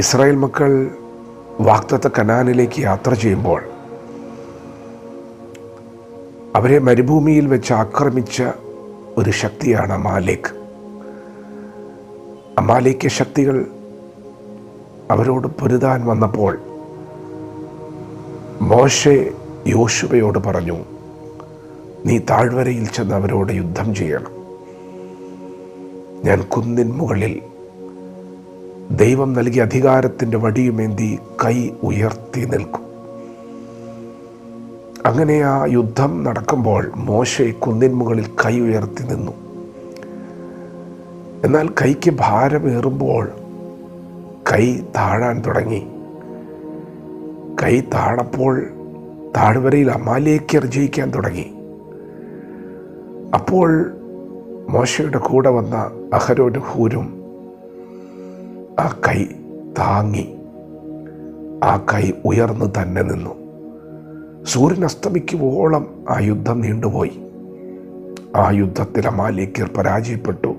Israel മക്കൾ വാക്തത്ത കനാനിലേക്ക് യാത്ര ചെയ്യുമ്പോൾ അവരെ മരുഭൂമിയിൽ വെച്ച് ആക്രമിച്ച ഒരു ശക്തിയാണ് അമാലേക്ക്. അമാലേക്ക് ശക്തികൾ അവരോട് പൊരുതാൻ വന്നപ്പോൾ മോശെ യോശുവയോട് പറഞ്ഞു നീ താഴ്വരയിൽ ചെന്ന് അവരോട് യുദ്ധം ചെയ്യണം. ഞാൻ കുന്നിൻ മുകളിൽ ദൈവം നൽകിയ അധികാരത്തിന്റെ വടിയുമേന്തി കൈ ഉയർത്തി നിൽക്കും. അങ്ങനെ ആ യുദ്ധം നടക്കുമ്പോൾ മോശെ കുന്നിൻ മുകളിൽ കൈ ഉയർത്തി നിന്നു. എന്നാൽ കൈക്ക് ഭാരമേറുമ്പോൾ കൈ താഴാൻ തുടങ്ങി. കൈ താഴപ്പോൾ താഴ്വരയിൽ അമാലേക്ക് ജയിക്കാൻ തുടങ്ങി. അപ്പോൾ മോശയുടെ കൂടെ വന്ന അഹരോന് ഹൂരും ആ കൈ താങ്ങി. ആ കൈ ഉയർന്നു തന്നെ നിന്നു. സൂര്യൻ അസ്തമിക്കുവോളം ആ യുദ്ധം നീണ്ടുപോയി. ആ യുദ്ധത്തിൽ അമാലിക്കർ പരാജയപ്പെട്ടു.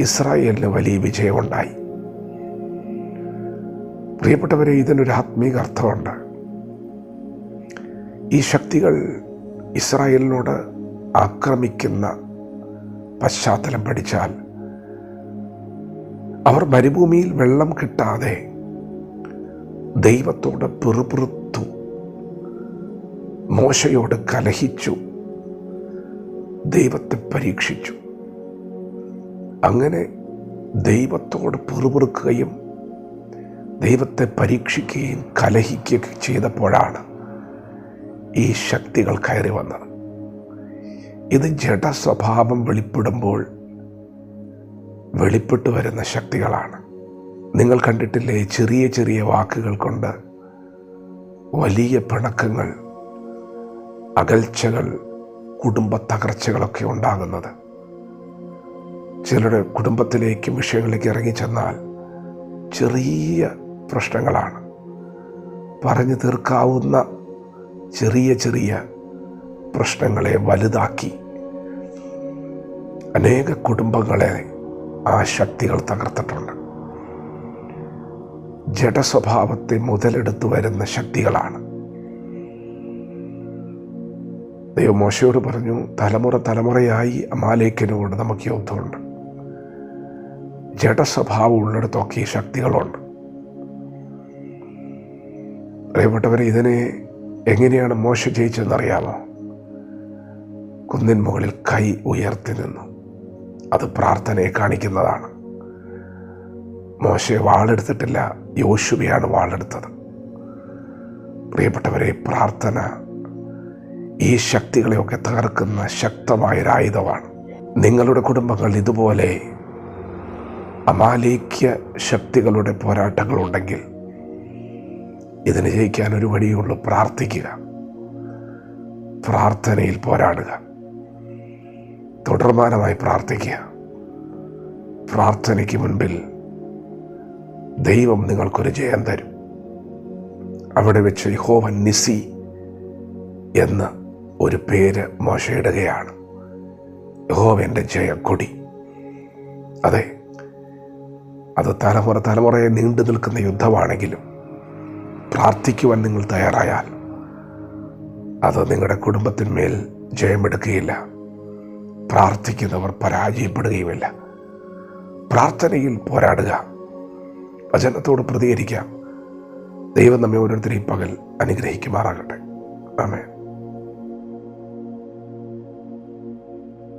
ഇസ്രായേലിന് വലിയ വിജയമുണ്ടായി. പ്രിയപ്പെട്ടവരെ ഇതിനൊരു ആത്മീക അർത്ഥമുണ്ട്. ഈ ശക്തികൾ ഇസ്രായേലിനോട് ആക്രമിക്കുന്ന പശ്ചാത്തലം പഠിച്ചാൽ അവർ മരുഭൂമിയിൽ വെള്ളം കിട്ടാതെ ദൈവത്തോട് പിറുപിറുത്തു മോശയോട് കലഹിച്ചു ദൈവത്തെ പരീക്ഷിച്ചു. അങ്ങനെ ദൈവത്തോട് പിറുപിറുക്കുകയും ദൈവത്തെ പരീക്ഷിക്കുകയും കലഹിക്കുകയൊക്കെ ചെയ്തപ്പോഴാണ് ഈ ശക്തികൾ കയറി വന്നത്. ഇത് ജഡ സ്വഭാവം വെളിപ്പെടുമ്പോൾ വെളിപ്പെട്ടു വരുന്ന ശക്തികളാണ്. നിങ്ങൾ കണ്ടിട്ടില്ലേ ചെറിയ ചെറിയ വാക്കുകൾ കൊണ്ട് വലിയ പിണക്കങ്ങൾ അകൽച്ചകൾ കുടുംബ തകർച്ചകളൊക്കെ ഉണ്ടാകുന്നത്. ചിലരുടെ കുടുംബത്തിലേക്കും വിഷയങ്ങളിലേക്ക് ഇറങ്ങിച്ചെന്നാൽ ചെറിയ പ്രശ്നങ്ങളാണ്. പറഞ്ഞു തീർക്കാവുന്ന ചെറിയ ചെറിയ പ്രശ്നങ്ങളെ വലുതാക്കി. അനേക കുടുംബങ്ങളെ ആ ശക്തികൾ തകർത്തിട്ടുണ്ട്. ജഡസ്വഭാവത്തെ മുതലെടുത്തു വരുന്ന ശക്തികളാണ്. ദൈവമോശയോട് പറഞ്ഞു തലമുറ തലമുറയായി അമാലേക്കനോട് നമുക്ക് യുദ്ധമുണ്ട് ജഡസ്വഭാവം ഉള്ളിടത്തൊക്കെ ഈ ശക്തികളുണ്ട്. പ്രിയപ്പെട്ടവർ ഇതിനെ എങ്ങനെയാണ് മോശ ജയിച്ചതെന്നറിയാമോ? കുന്നിൻ മുകളിൽ കൈ ഉയർത്തി നിന്നു. അത് പ്രാർത്ഥനയെ കാണിക്കുന്നതാണ്. മോശയെ വാളെടുത്തിട്ടില്ല യോശുവയാണ് വാളെടുത്തത്. പ്രിയപ്പെട്ടവരെ പ്രാർത്ഥന ഈ ശക്തികളെയൊക്കെ തകർക്കുന്ന ശക്തമായൊരായുധമാണ്. നിങ്ങളുടെ കുടുംബങ്ങൾ ഇതുപോലെ അമാലേക്യ ശക്തികളുടെ പോരാട്ടങ്ങളുണ്ടെങ്കിൽ ഇതിന് ജയിക്കാൻ ഒരു വഴിയുള്ളൂ പ്രാർത്ഥിക്കുക. പ്രാർത്ഥനയിൽ പോരാടുക. തുടർമാനമായി പ്രാർത്ഥിക്കുക. പ്രാർത്ഥനയ്ക്ക് മുൻപിൽ ദൈവം നിങ്ങൾക്കൊരു ജയം തരും. അവിടെ വെച്ച് യഹോവൻ നിസി എന്ന് ഒരു പേര് മോശയിടുകയാണ്. യഹോവന്റെ ജയക്കൊടി. അതെ അത് തലമുറ തലമുറയെ നീണ്ടു നിൽക്കുന്ന യുദ്ധമാണെങ്കിലും പ്രാർത്ഥിക്കുവാൻ നിങ്ങൾ തയ്യാറായാൽ അത് നിങ്ങളുടെ കുടുംബത്തിന്മേൽ ജയമെടുക്കുകയില്ല. പ്രാർത്ഥിക്കുന്നവർ പരാജയപ്പെടുകയുമില്ല. പ്രാർത്ഥനയിൽ പോരാടുക വചനത്തോട് പ്രതികരിക്കാം ദൈവം നമ്മെ ഓരോരുത്തരെയും പകൽ അനുഗ്രഹിക്കുമാറാകട്ടെ. ആമേ